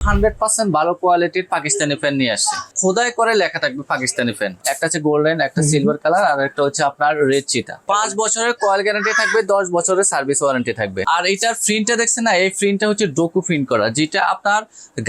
Hundred percent ভালো কোয়ালিটির Pakistani fan নিয়ে আসছে। খোদাই করে লেখা থাকবে পাকিস্তানি ফ্যান একটা হচ্ছে গোল্ডেন একটা সিলভার কালার আর একটা হচ্ছে আপনার রেড চিতা পাঁচ বছরের কয়েল গ্যারান্টি থাকবে দশ বছরের সার্ভিস ওয়ারেন্টি থাকবে। আর এটার প্রিন্টটা দেখছেন না এই প্রিন্টটা হচ্ছে ডোকু প্রিন্ট করা যেটা আপনার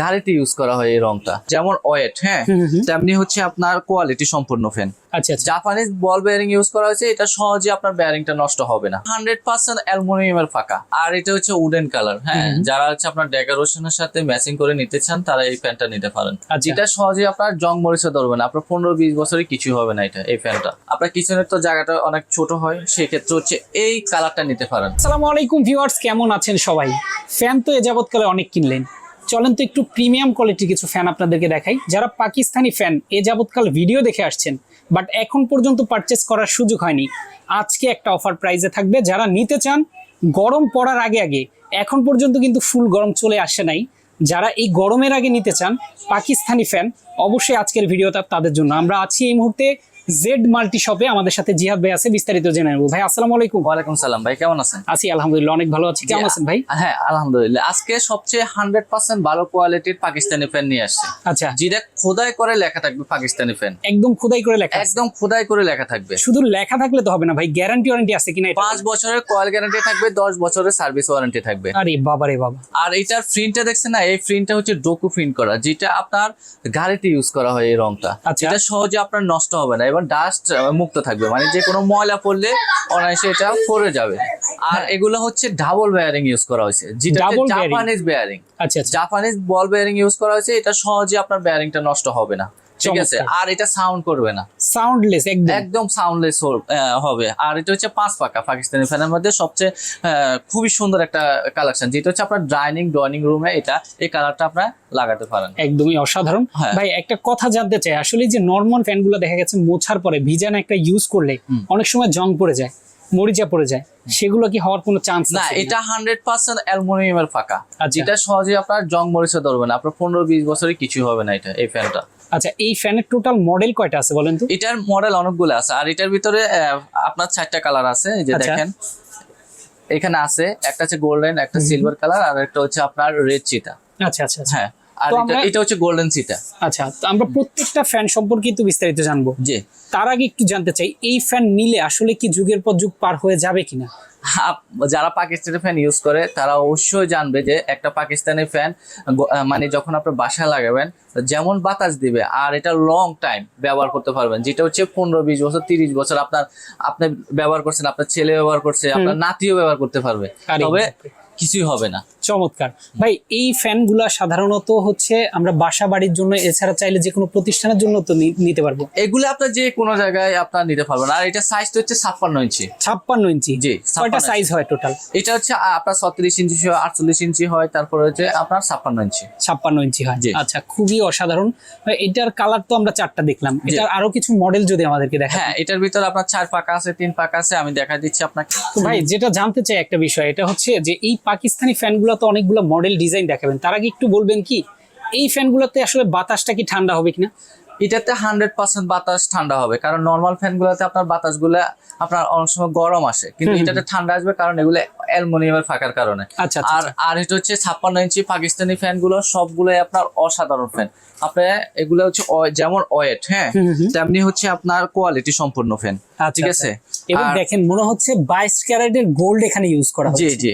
গাড়িতে ইউজ করা হয় এই রংটা যেমন ওয়েট হ্যাঁ। তেমনি হচ্ছে আপনার কোয়ালিটি সম্পূর্ণ ফ্যান আচ্ছা আচ্ছা। জাপানিজ বল বেয়ারিং ইউজ করা হয়েছে এটা সহজে আপনার বেয়ারিংটা নষ্ট হবে না। হান্ড্রেড পার্সেন্ট অ্যালুমিনিয়ামের ফাঁকা। আর এটা হচ্ছে উডেন কালার হ্যাঁ? যারা হচ্ছে আপনার ডেকোরেশনের সাথে ম্যাচিং করে নিতে চান তারা এই ফ্যানটা নিতে পারেন। আচ্ছা। যেটা সহজে আপনার জং মরিচে ধরবে না। আপনার পনেরো বিশ বছরে কিছু হবে না এটা এই ফ্যানটা আপনার কিচেনের তো জায়গাটা অনেক ছোট হয় সেক্ষেত্রে হচ্ছে এই কালারটা নিতে পারেন। আসসালামু আলাইকুম ভিউয়ার্স কেমন আছেন সবাই? ফ্যান তো এ যাবৎকালে অনেক কিনলেন। চলেন তো একটু প্রিমিয়াম কোয়ালিটির কিছু ফ্যান আপনাদেরকে দেখাই। যারা পাকিস্তানি ফ্যান এ যাবৎকাল ভিডিও দেখে আসছেন বাট এখন পর্যন্ত পারচেস করার সুযোগ হয়নি। আজকে একটা অফার প্রাইজে থাকবে। যারা নিতে চান, গরম পড়ার আগে আগে, এখন পর্যন্ত কিন্তু ফুল গরম চলে আসে নাই। যারা এই গরমের আগে নিতে চান, পাকিস্তানি ফ্যান অবশ্যই আজকের ভিডিওটা তাদের জন্য। আমরা আছি এই মুহূর্তে জেড মাল্টি শপে আমাদের সাথে জিহাদ ভাই আছে বিস্তারিত জেনে নেব। ভাই আসসালামু আলাইকুম। ওয়ালাইকুম সালাম ভাই কেমন আছেন? আছি আলহামদুলিল্লাহ অনেক ভালো আছি। কেমন আছেন ভাই? হ্যাঁ আলহামদুলিল্লাহ। আজকে সবচেয়ে হান্ড্রেড পার্সেন্ট ভালো কোয়ালিটির পাকিস্তানি ফ্যান নিয়ে আসছে। আচ্ছা। যেটা খোদাই করে লেখা থাকবে পাকিস্তানি ফ্যান একদম খোদাই করে লেখা। একদম খোদাই করে লেখা থাকবে। শুধু লেখা থাকলে তো হবে না ভাই গ্যারান্টি ওয়ারেন্টি আছে কিনা এটা পাঁচ বছরের কয়েল গ্যারান্টি থাকবে দশ বছরের সার্ভিস ওয়ারেন্টি থাকবে। আরে বাবা রে বাবা। আর এটার প্রিন্টটা দেখছেন না? এই প্রিন্টটা হচ্ছে ডোকু প্রিন্ট করা যেটা আপনার গাড়িতে ইউজ করা হয় এই রংটা আচ্ছা। এটা সহজে আপনার নষ্ট হবে না। এবং ডাস্ট মুক্ত থাকবে। মানে যে কোনো ময়লা পড়লে অনায়াসে এটা পড়ে যাবে। আর এগুলো হচ্ছে ডাবল বেয়ারিং ইউজ করা হয়েছে। যেটা জাপানিজ বেয়ারিং আচ্ছা আচ্ছা। জাপানিজ বল বেয়ারিং ইউজ করা হয়েছে। এটা সহজে আপনার বেয়ারিংটা নষ্ট হবে না। ঠিক আছে। আর এটা সাউন্ড করবে না। সাউন্ডলেস একদম। একদম সাউন্ডলেস হবে। আর এটা হচ্ছে পাঁচ পাকা পাকিস্তানি ফ্যানের মধ্যে সবচেয়ে খুবই সুন্দর একটা কালেকশন যেটা হচ্ছে আপনার ডাইনিং ড্রয়িং রুমে এটা এই কালারটা আপনার লাগাতে পারেন। একদমই অসাধারণ। হ্যাঁ। ভাই একটা কথা জানতে চাই আসলে যে নর্মাল ফ্যানগুলো দেখা গেছে মোছার পরে ভিজান একটা ইউজ করলে অনেক সময় জং পড়ে যায়। মরিচা পড়ে যায় সেগুলো কি হওয়ার কোনো চান্স না এটা হান্ড্রেড পার্সেন্ট অ্যালুমিনিয়ামের ফাঁকা। আচ্ছা। যেটা সহজে আপনার জং মরিচা ধরবে না আপনার পনেরো বিশ বছরে কিছু হবে না এটা এই ফ্যানটা আচ্ছা এই ফ্যানের টোটাল মডেল কয়টা আছে বলেন তো? এটার মডেল অনেকগুলো আছে আর এটার ভিতরে আপনার চারটা কালার আছে এই যে আচ্ছা। দেখেন। এখানে আছে একটা হচ্ছে গোল্ডেন একটা সিলভার কালার আর একটা হচ্ছে আপনার রেড চিতা আচ্ছা আচ্ছা আচ্ছা। হ্যাঁ। আর এটা হচ্ছে গোল্ডেন চিতা আচ্ছা তো আমরা প্রত্যেকটা ফ্যান সম্পর্কে একটু বিস্তারিত জানব। জি। তার আগে একটু জানতে চাই এই ফ্যান নিলে আসলে কি যুগের পর যুগ পার হয়ে যাবে কিনা? যারা পাকিস্তানি ফ্যান ইউজ করে তারা অবশ্যই জানবে যে একটা পাকিস্তানি ফ্যান মানে যখন আপনার বাসায় লাগাবেন যেমন বাতাস দিবে আর এটা লং টাইম ব্যবহার করতে পারবেন যেটা হচ্ছে পনেরো বিশ বছর তিরিশ বছর আপনার আপনি ব্যবহার করছেন আপনার ছেলে ব্যবহার করছে আপনার নাতিও ব্যবহার করতে পারবে। তবে কিছুই হবে না। চমৎকার। ভাই এই ফ্যানগুলা সাধারণত হচ্ছে আমরা বাসা বাড়ির জন্য এছাড়া চাইলে যে কোনো প্রতিষ্ঠানের জন্য তো নিতে পারব। এগুলো আপনার যে কোনো জায়গায় আপনার নিতে পারবেন। আর এটা সাইজটা হচ্ছে ছাপ্পান্ন ইঞ্চি। ছাপ্পান্ন ইঞ্চি। জি, কয়টা সাইজ হয় টোটাল এটা হচ্ছে আপনার ছত্রিশ ইঞ্চি হয় আটচল্লিশ ইঞ্চি হয় তারপরে হচ্ছে আপনার ছাপ্পান্ন ইঞ্চি। ছাপ্পান্ন ইঞ্চি হয়। আচ্ছা খুবই অসাধারণ। ভাই, এটার কালার তো আমরা চারটা দেখলাম। এটার আরও কিছু মডেল যদি আমাদেরকে দেখা হ্যাঁ এটার ভিতরে আপনার চার পাকা আছে তিন পাকা আছে আমি দেখা দিচ্ছি আপনাকে। ভাই যেটা জানতে চাই একটা বিষয় এটা হচ্ছে যে এই পাকিস্তানি ফ্যানগুলো তো অনেকগুলো মডেল ডিজাইন দেখাবেন। তার আগে একটু বলবেন কি এই ফ্যানগুলোতে আসলে বাতাসটা কি ঠান্ডা হবে কিনা? এটাতে হান্ড্রেড পার্সেন্ট বাতাস ঠান্ডা হবে কারণ নর্মাল ফ্যান গুলোতে আপনার বাতাস আপনার অনেক সময় গরম আসে কিন্তু। এটাতে ঠান্ডা আসবে কারণ এগুলো অ্যালুমিনিয়ামের ফাঁকার কারণে। আচ্ছা আচ্ছা, আর আর এটা হচ্ছে ছাপ্পান্ন ইঞ্চি পাকিস্তানি ফ্যানগুলো সবগুলোই আপনার অসাধারণ ফ্যান। আপনার এগুলো হচ্ছে যেমন ওয়েট হ্যাঁ। তেমনি হচ্ছে আপনার কোয়ালিটি সম্পূর্ণ ফ্যান আচ্ছা, ঠিক আচ্ছা। আছে? এবং দেখেন মনে হচ্ছে বাইশ ক্যারেটের গোল্ড এখানে ইউজ করা জি জি।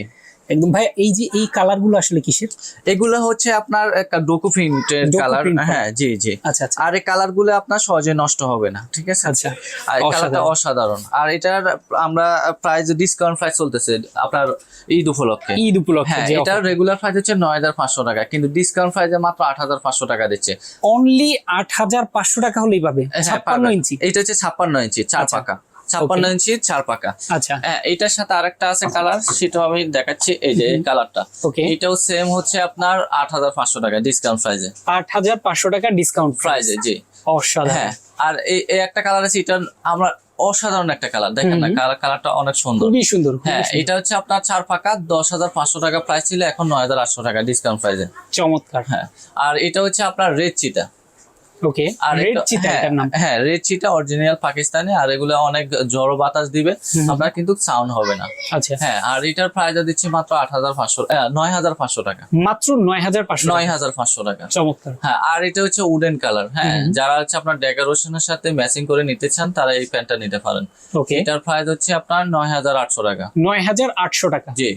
একদম। ভাই এই যে এই কালারগুলো আসলে কিসের? এগুলো হচ্ছে আপনার ডোকু প্রিন্টের কালার হ্যাঁ জি জি। আচ্ছা আচ্ছা। আর এই কালারগুলো আপনার সহজে নষ্ট হবে না ঠিক আছে? আচ্ছা। আর কালারটা অসাধারণ। আর এটার আমরা প্রাইস ডিসকাউন্ট প্রাইস চলতেছে আপনার ঈদ উপলক্ষে। ঈদ উপলক্ষে হ্যাঁ যে এটার রেগুলার প্রাইস হচ্ছে নয় হাজার পাঁচশো টাকা কিন্তু ডিসকাউন্ট প্রাইসে মাত্র আট হাজার পাঁচশো টাকা দিচ্ছে। অনলি আট হাজার পাঁচশো টাকা হলেই পাবে। হ্যাঁ, ছাপ্পান্ন পাবেন। ইঞ্চি। এটা হচ্ছে ছাপ্পান্ন ইঞ্চি চার আচ্ছা। পাকা। ছাপ্পান্ন ইঞ্চি চার পাকা। আচ্ছা। হ্যাঁ এটার সাথে আরেকটা আছে কালার সেটাও আমি দেখাচ্ছি এই যে এই কালারটা এটাও সেম হচ্ছে আপনার আট হাজার পাঁচশো টাকা ডিসকাউন্ট প্রাইসে আট হাজার পাঁচশো টাকা ডিসকাউন্ট প্রাইসে জি। অসাধারণ। হ্যাঁ আর এই এই একটা কালার আছে এটা আমরা অসাধারণ একটা কালার দেখেন না কালার কালারটা অনেক সুন্দর। খুবই সুন্দর হ্যাঁ এটা হচ্ছে আপনার চার পাকা দশ হাজার পাঁচশো টাকা প্রাইস ছিল এখন নয় হাজার আটশো টাকা ডিসকাউন্ট প্রাইসে চমৎকার। হ্যাঁ আর এটা হচ্ছে আপনার রেড চিটা ওকে আর রেড চিতা হ্যাঁ, এটার নাম। হ্যাঁ রেড চিটা অরিজিনাল পাকিস্তানি আর এগুলো অনেক জড়ো বাতাস দিবে আপনার কিন্তু সাউন্ড হবে না। আচ্ছা। হ্যাঁ আর এটার প্রাইস দিচ্ছি মাত্র আট হাজার পাঁচশো নয় হাজার পাঁচশো টাকা। মাত্র নয় হাজার পাঁচশো নয় হাজার পাঁচশো টাকা। চমৎকার। হ্যাঁ আর এটা হচ্ছে উডেন কালার হ্যাঁ যারা হচ্ছে আপনার ডেকোরেশনের সাথে ম্যাচিং করে নিতে চান তারা এই প্যান্টটা নিতে পারেন। ওকে এটার প্রাইস হচ্ছে আপনার নয় হাজার আটশো টাকা। নয় হাজার আটশো টাকা। জি।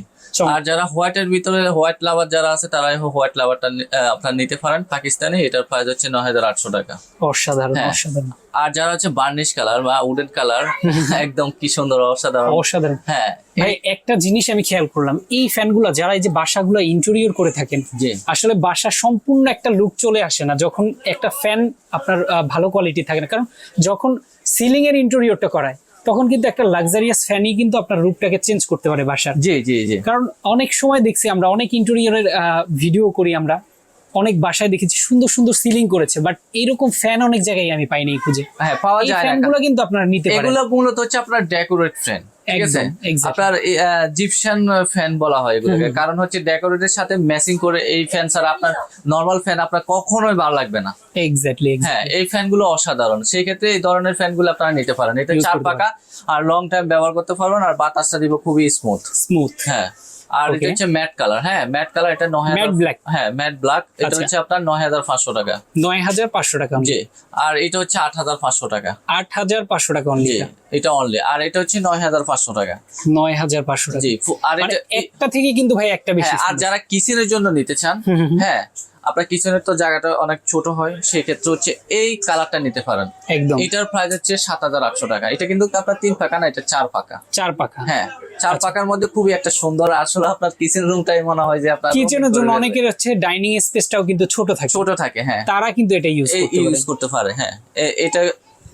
আর যারা হোয়াইটের ভিতরে হোয়াইট লাভার যারা আছে তারাই হোয়াইট লাভারটা আপনার নিতে পারেন পাকিস্তানি। এটার প্রাইস হচ্ছে নয় হাজার আটশো টাকা। অসাধারণ হ্যাঁ। অসাধারণ। আর যারা হচ্ছে বার্নিশ কালার বা উডেন কালার একদম কি সুন্দর অসাধারণ। অসাধারণ। হ্যাঁ। ভাই একটা জিনিস আমি খেয়াল করলাম এই ফ্যানগুলো যারা এই যে বাসাগুলো ইন্টেরিয়র করে থাকেন আসলে বাসা সম্পূর্ণ একটা লুক চলে আসে না যখন একটা ফ্যান আপনার ভালো কোয়ালিটি থাকে না। কারণ যখন সিলিং এর ইন্টেরিয়রটা করায় তখন কিন্তু একটা লাক্সারিয়াস ফ্যানই কিন্তু আপনার রূপটাকে চেঞ্জ করতে পারে বাসার। জি জি জি। কারণ অনেক সময় দেখছি আমরা অনেক ইন্টেরিয়রের ভিডিও করি আমরা। অনেক বাসায় দেখেছি সুন্দর সুন্দর সিলিং করেছে বাট এরকম ফ্যান অনেক জায়গায় আমি পাইনি খুঁজে। হ্যাঁ পাওয়া যায় ফ্যানগুলো কিন্তু আপনারা নিতে পারেন। এগুলো মূলত হচ্ছে আপনার ডেকোরেট ফ্যান ঠিক আছে? আপনার জিপশন ফ্যান বলা হয় এগুলোকে। কারণ হচ্ছে ডেকোরেটের সাথে ম্যাচিং করে এই ফ্যান ছাড়া আপনার নর্মাল ফ্যান আপনার কখনোই ভালো লাগবে না। এক্স্যাক্টলি হ্যাঁ এই ফ্যানগুলো অসাধারণ। সেই ক্ষেত্রে এই ধরনের ফ্যানগুলো আপনারা নিতে পারেন। এটা চার পাকা আর লং টাইম ব্যবহার করতে পারবেন আর বাতাসটা দিব খুবই স্মুথ স্মুথ হ্যাঁ। আর এটা হচ্ছে ম্যাট কালার হ্যাঁ ম্যাট কালার এটা নয় ম্যাট ব্ল্যাক হ্যাঁ ম্যাট ব্ল্যাক এটা আচ্ছা। হচ্ছে আপনার নয় হাজার পাঁচশো টাকা। নয় হাজার পাঁচশো টাকা জি আর এটা হচ্ছে আট হাজার পাঁচশো টাকা। আট হাজার পাঁচশো টাকা অনলি এটা। অনলি আর এটা হচ্ছে নয় হাজার পাঁচশো টাকা। নয় হাজার পাঁচশো টাকা। জি আর মানে এটা একটা থেকে কিন্তু ভাই একটা বেশি হ্যাঁ আর যারা কিসের জন্য নিতে চান। হ্যাঁ আপনার কিচেনের তো জায়গাটা অনেক ছোট হয় সেক্ষেত্রে হচ্ছে এই কালারটা নিতে পারেন। একদম। এটার প্রাইস হচ্ছে সাত হাজার আটশো টাকা। এটা কিন্তু আপনার তিন পাকা না এটা চার পাকা চার পাকা হ্যাঁ চার আচ্ছা। পাকার মধ্যে খুবই একটা সুন্দর আসলে আপনার কিচেন রুমটাই মনে হয় যে আপনার কিচেনের জন্য অনেকের হচ্ছে ডাইনিং স্পেসটাও কিন্তু ছোট থাকে। ছোট থাকে হ্যাঁ। তারা কিন্তু এটা ইউজ ইউজ করতে পারে। হ্যাঁ। এটা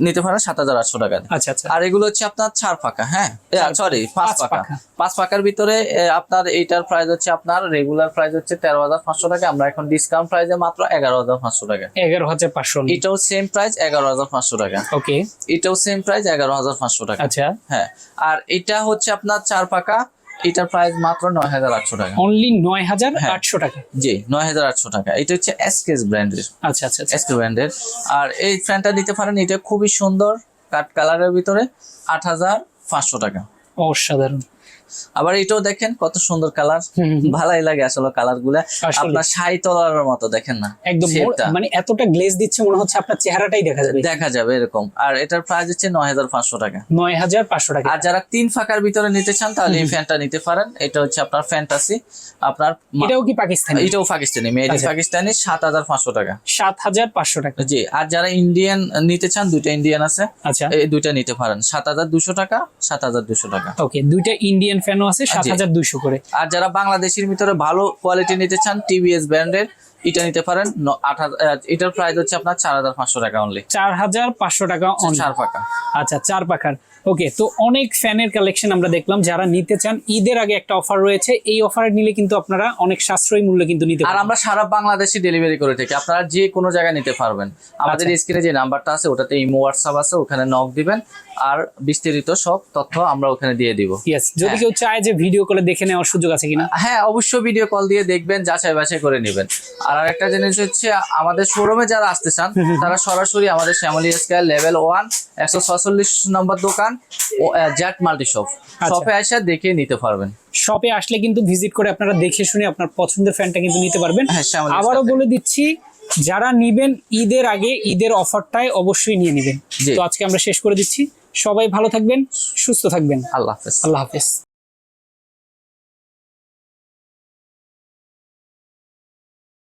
নিতে পারেন সাত হাজার আটশো টাকা। আচ্ছা আচ্ছা। আর এগুলো হচ্ছে আপনার চার পাকা হ্যাঁ? সরি পাঁচ পাকা পাকা। পাঁচ পাকার ভিতরে আপনার এইটার প্রাইস হচ্ছে আপনার রেগুলার প্রাইস হচ্ছে তেরো হাজার পাঁচশো টাকা। আমরা এখন ডিসকাউন্ট প্রাইসে মাত্র এগারো হাজার পাঁচশো টাকা। এগারো হাজার পাঁচশো এটাও সেম প্রাইস এগারো হাজার পাঁচশো টাকা। ওকে এটাও সেম প্রাইস এগারো হাজার পাঁচশো টাকা। আচ্ছা। হ্যাঁ। আর এটা হচ্ছে আপনার চার পাকা এটার প্রাইস মাত্র নয় হাজার আটশো টাকা। অনলি নয় হাজার হ্যাঁ। আটশো টাকা। জি নয় হাজার আটশো টাকা। এটা হচ্ছে এসকেস ব্র্যান্ডের আচ্ছা আচ্ছা আচ্ছা। এসকে ব্র্যান্ডের আর এই ফ্যানটা নিতে পারেন এটা খুবই সুন্দর কাট কালারের ভিতরে আট হাজার পাঁচশো টাকা। অসাধারণ। আবার এটাও দেখেন কত সুন্দর কালার। ভালোই লাগে আসলে কালারগুলা। আপনার শাড়ি তলার মতো দেখেন না একদম। মানে এতটা গ্লেজ দিচ্ছে মনে হচ্ছে আপনার চেহারাটাই দেখা যাবে। দেখা যাবে এরকম। আর এটার প্রাইস হচ্ছে নয় হাজার পাঁচশো টাকা। নয় হাজার পাঁচশো টাকা। আর যারা তিন ফাঁকার ভিতরে নিতে চান তাহলে এই ফ্যানটা নিতে পারেন। এটা হচ্ছে আপনার ফ্যান্টাসি আপনার এটাও কি পাকিস্তানি? এটাও পাকিস্তানি মেড ইন আচ্ছা। পাকিস্তানি সাত হাজার পাঁচশো টাকা। সাত হাজার পাঁচশো টাকা। জি আর যারা ইন্ডিয়ান নিতে চান দুইটা ইন্ডিয়ান আছে। আচ্ছা। এই দুইটা নিতে পারেন। সাত হাজার দুশো টাকা সাত হাজার দুশো টাকা। ওকে দুইটা ইন্ডিয়ান ফ্যানও আছে সাত হাজার দুইশো করে। আর যারা বাংলাদেশের ভিতরে ভালো কোয়ালিটি নিতে চান টিভিএস ব্র্যান্ডের এটা নিতে পারেন আট হাজার এটার প্রাইস হচ্ছে আপনার চার হাজার পাঁচশো টাকা অনলি চার হাজার পাঁচশো টাকা only। চার পাকা। আচ্ছা চার পাখার। ওকে তো অনেক ফ্যানের কালেকশন আমরা দেখলাম। যারা নিতে চান ঈদের আগে একটা অফার রয়েছে। এই অফারে নিলে কিন্তু আপনারা অনেক সাশ্রয়ী মূল্যে কিন্তু নিতে আর আমরা সারা বাংলাদেশে ডেলিভারি করে থাকি। আপনারা যে কোনো জায়গায় নিতে পারবেন। আমাদের আচ্ছা। স্ক্রিনে যে নাম্বারটা আছে ওটাতে ইমো হোয়াটসঅ্যাপ আছে ওখানে নক দিবেন। আর বিস্তারিত সব তথ্য আমরা ওখানে দিয়ে দিব। ইয়েস যদি হ্যাঁ। কেউ চায় যে ভিডিও করে দেখে নেওয়ার সুযোগ আছে কিনা? হ্যাঁ অবশ্যই ভিডিও কল দিয়ে দেখবেন যাচাই বাছাই করে নেবেন। আর আরেকটা জিনিস হচ্ছে আমাদের শোরুমে যারা আসতে চান তারা সরাসরি আমাদের শ্যামলী স্কয়ার লেভেল ওয়ান একশো ছয়চল্লিশ নম্বর দোকান জ্যাট মাল্টি শপ। শপে এসে দেখে নিতে পারবেন। শপে আসলে কিন্তু ভিজিট করে আপনারা দেখে শুনে আপনার পছন্দের ফ্যানটা কিন্তু নিতে পারবেন। হ্যাঁ, আবারও বলে দিচ্ছি যারা নিবেন ঈদের আগে ঈদের অফারটাই অবশ্যই নিয়ে নেবেন। তো আজকে আমরা শেষ করে দিচ্ছি। সবাই ভালো থাকবেন সুস্থ থাকবেন। আল্লাহ হাফেজ। আল্লাহ হাফেজ।